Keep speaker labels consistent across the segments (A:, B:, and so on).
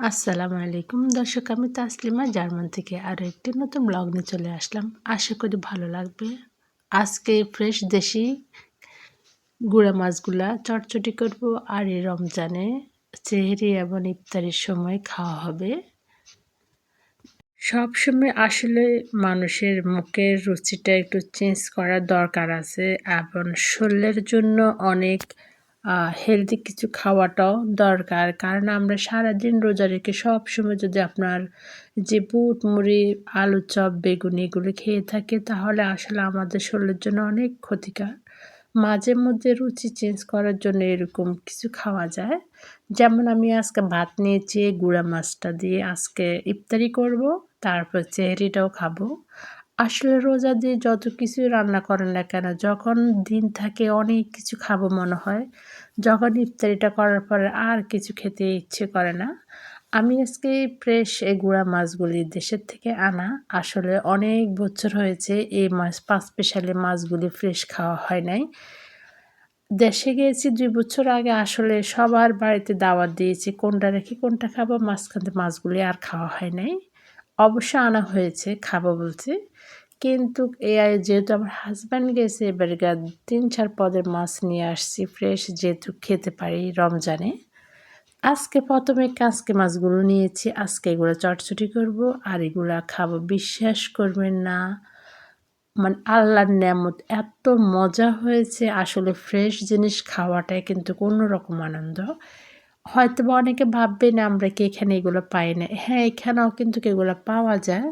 A: আসসালামু আলাইকুম। দর্শক, আমি তাসলিমা, জার্মান থেকে আরও একটি নতুন ব্লগ নিয়ে চলে আসলাম। আশা করি ভালো লাগবে। আজকে ফ্রেশ দেশি গুঁড়া মাছগুলা চটচটি করব। আর এই রমজানে চেহারি এবং ইফতারির সময় খাওয়া হবে। সব সময় আসলে মানুষের মুখের রুচিটা একটু চেঞ্জ করার দরকার আছে এবং শরীরের জন্য অনেক হেলদি কিছু খাওয়াটাও দরকার। কারণ আমরা সারাদিন রোজা রেখে সব সময় যদি আপনার যে বুট, মুড়ি, আলু চপ, বেগুন এগুলো খেয়ে থাকে, তাহলে আসলে আমাদের শরীরের জন্য অনেক ক্ষতিকর মাঝে মধ্যে রুচি চেঞ্জ করার জন্য এরকম কিছু খাওয়া যায়। যেমন আমি আজকে ভাত নিয়েছি, গুঁড়া মাছটা দিয়ে আজকে ইফতারি করব, তারপর চেহারিটাও খাব। আসলে রোজা দিয়ে যত কিছুই রান্না করেন না কেন, যখন দিন থাকে অনেক কিছু খাব মনে হয়। যখন ইফতারিটা করার পরে আর কিছু খেতে ইচ্ছে করে না। আমি আজকে ফ্রেশ এই গুঁড়া মাছগুলি দেশের থেকে আনা। আসলে অনেক বছর হয়েছে এই মাছ, পাঁচ স্পেশালি মাছগুলি ফ্রেশ খাওয়া হয় নাই। দেশে গিয়েছি দুই বছর আগে, আসলে সবার বাড়িতে দাওয়াত দিয়েছি, কোনটা রেখে কোনটা খাব, মাঝখানে মাছগুলি আর খাওয়া হয় নাই। অবশ্য আনা হয়েছে, খাব বলছে। কিন্তু এ যেহেতু আমার হাজব্যান্ড গেছে, এবার তিন চার পদের মাছ নিয়ে আসছি ফ্রেশ যেহেতু খেতে পারি রমজানে। আজকে প্রথমে কাঁচকে মাছগুলো নিয়েছি, আজকে এগুলো চটচটি করব, আর এগুলো খাব, বিশ্বাস করবেন না। মানে আল্লাহর নেমত এত মজা হয়েছে, আসলে ফ্রেশ জিনিস খাওয়াটাই কিন্তু কোনো রকম আনন্দ। হয়তো বা অনেকে ভাববেন, আমরা কি এখানে এগুলো পাই না? হ্যাঁ এখানেও কিন্তু এগুলো পাওয়া যায়।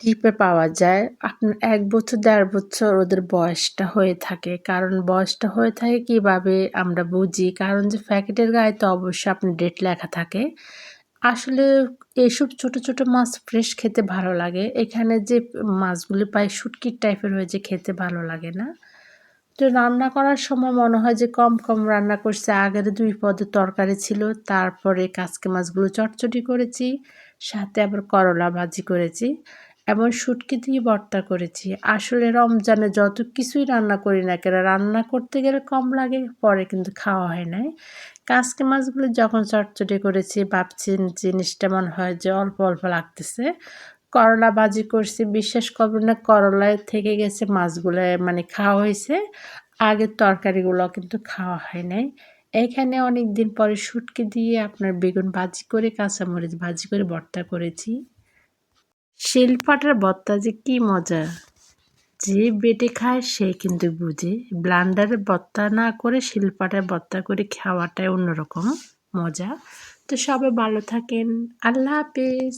A: ডিপে পাওয়া যায়। আপনার এক বছর, দেড় বছর ওদের বয়সটা হয়ে থাকে। কারণ বয়সটা হয়ে থাকে কীভাবে আমরা বুঝি? কারণ যে প্যাকেটের গায়ে তো অবশ্যই আপনার ডেট লেখা থাকে। আসলে এইসব ছোট ছোট মাছ ফ্রেশ খেতে ভালো লাগে। এখানে যে মাছগুলি পাই শুটকির টাইপের হয়েছে খেতে ভালো লাগে না। তো রান্না করার সময় মনে হয় যে কম কম রান্না করছে। আগের দুই পদের তরকারি ছিল, তারপরে কাজকে মাছগুলো চটচটি করেছি, সাথে আবার করলা ভাজি করেছি, এবং শুটকি দিয়ে ভর্তা করেছি। আসলে রমজানে যত কিছুই রান্না করি না কেন, রান্না করতে গেলে কম লাগে, পরে কিন্তু খাওয়া হয় নাই। কাজকে মাছগুলো যখন চটচটে করেছি, ভাবছি জিনিসটা মনে হয় যে অল্প অল্প লাগতেছে। করলা ভাজি করছি, বিশ্বাস করবেন না, করলায় থেকে গেছে মাছগুলো মানে খাওয়া হয়েছে। আগের তরকারিগুলো কিন্তু খাওয়া হয় নাই। এখানে অনেক দিন পরে শুটকি দিয়ে আপনার বেগুন ভাজি করে, কাঁচামরিচ ভাজি করে, ভর্তা করেছি। শিলপাটার ভর্তা যে কী মজা! যে বেটে খায় সে কিন্তু বুঝে। ব্লান্ডারে ভর্তা না করে শিলপাটার ভর্তা করে খাওয়াটাই অন্যরকম মজা। তো সবাই ভালো থাকেন। আল্লাহ হাফিজ।